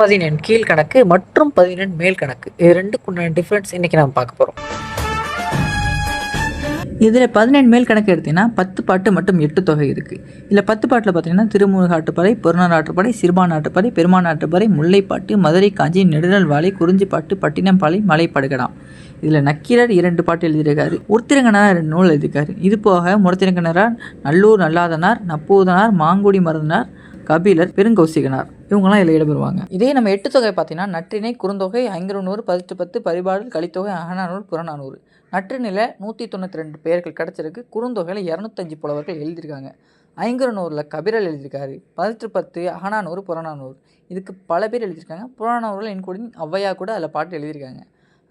பதினெண் கீழ்கணக்கு மற்றும் பதினெண் மேல் கணக்கு. இது ரெண்டுக்குண்டான டிஃப்ரென்ஸ் இன்னைக்கு நம்ம பார்க்க போகிறோம் இதில் பதினெண்டு மேல் கணக்கு எடுத்தீங்கன்னா பத்து பாட்டு மற்றும் எட்டு தொகை இருக்குது இதில் பத்து பாட்டில் பார்த்தீங்கன்னா திருமுருக ஆட்டுப்படை பொருநாள் ஆட்டுப்படை சிறுபான் ஆட்டுப்படை பெருமான் ஆட்டுப்படை முல்லைப்பாட்டு மதுரை காஞ்சி நெடுநல் வாழை குறிஞ்சிப்பாட்டு பட்டினம்பாளை மலைப்படுகலாம் இதில் நக்கீரர் இரண்டு பாட்டு எழுதியிருக்காரு. உருத்திரங்கனார் ரெண்டு நூல் எழுதியிருக்காரு. இது போக முரத்திரங்கனரார் நல்லூர் நல்லாதனார் நப்பூதனார் மாங்குடி மருதனார் கபிலர் பெருங்கௌசிகனார். இவங்கெல்லாம் இதில் இடம்பெறுவாங்க. இதே நம்ம எட்டு தொகை பார்த்தீங்கன்னா நற்றினை குறுந்தொகை ஐங்குறுநூறு பதிட்டு பத்து பரிபாடல் கலித்தொகை அகநானூறு புறநானூறு. நற்றினில் நூற்றி தொண்ணூற்றி ரெண்டு பெயர்கள் கிடச்சிருக்கு. குறுந்தொகையில் இரநூத்தஞ்சு புலவர்கள் எழுதியிருக்காங்க. ஐங்குறுநூறில் கபிரல் எழுதியிருக்காரு. பதிட்டு பத்து அகநானூறு புறநானூறு. இதுக்கு பல பேர் எழுதியிருக்காங்க. புறநானூறில் என்கூடி ஔவையா கூட அதில் பாட்டு எழுதியிருக்காங்க.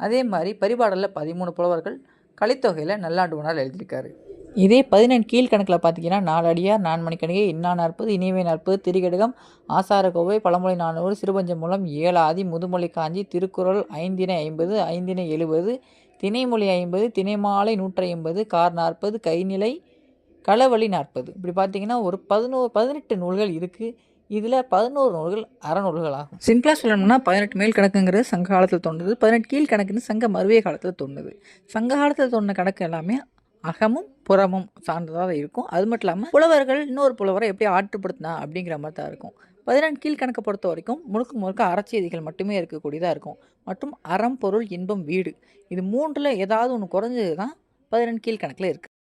அதே மாதிரி பரிபாடலில் பதிமூணு புலவர்கள் கலித்தொகையில் நல்லாண்டு ஒன்றால் எழுதியிருக்காரு. இதே பதினெண் கீழ்கணக்கில் பார்த்தீங்கன்னா நாலடியார் நான்மணிக்கணிகை இன்னா நாற்பது இனிவை நாற்பது திரிகடுகம் ஆசாரக்கோவை பழமொழி நானூறு சிறுபஞ்சம் மூலம் ஏழாதி முதுமொழி காஞ்சி திருக்குறள் ஐந்தினை ஐம்பது ஐந்தினை எழுபது திணைமொழி ஐம்பது திணைமாலை நூற்றி ஐம்பது கார் நாற்பது கைநிலை களவழி நாற்பது. இப்படி பார்த்தீங்கன்னா ஒரு பதினோரு பதினெட்டு நூல்கள் இருக்குது இதில் பதினோரு நூல்கள் அறநூல்கள் ஆகும். சிம்பிளாக சொல்லணும்னா பதினெட்டு மேல் கணக்குங்கிறது சங்க காலத்தில் தோன்றுது. பதினெட்டு கீழ் கணக்குன்னு சங்க மருவிய காலத்தில் தோணுது சங்க காலத்தில் தோன்ற கணக்கு எல்லாமே அகமும் புறமும் சார்ந்ததாக இருக்கும். அது மட்டும் இல்லாமல் புலவர்கள் இன்னொரு புலவரை எப்படி ஆற்றுப்படுத்தினா அப்படிங்கிற மாதிரி தான் இருக்கும். பதினெண்டு கீழ்கணக்கை பொறுத்த வரைக்கும் முழுக்க முழுக்க அறச்செய்திகள் மட்டுமே இருக்கக்கூடியதாக இருக்கும். மற்றும் அறம் பொருள் இன்பம் வீடு. இது மூன்றில் ஏதாவது ஒன்று குறைஞ்சது தான் பதினெண்டு கீழ்கணக்கில் இருக்குது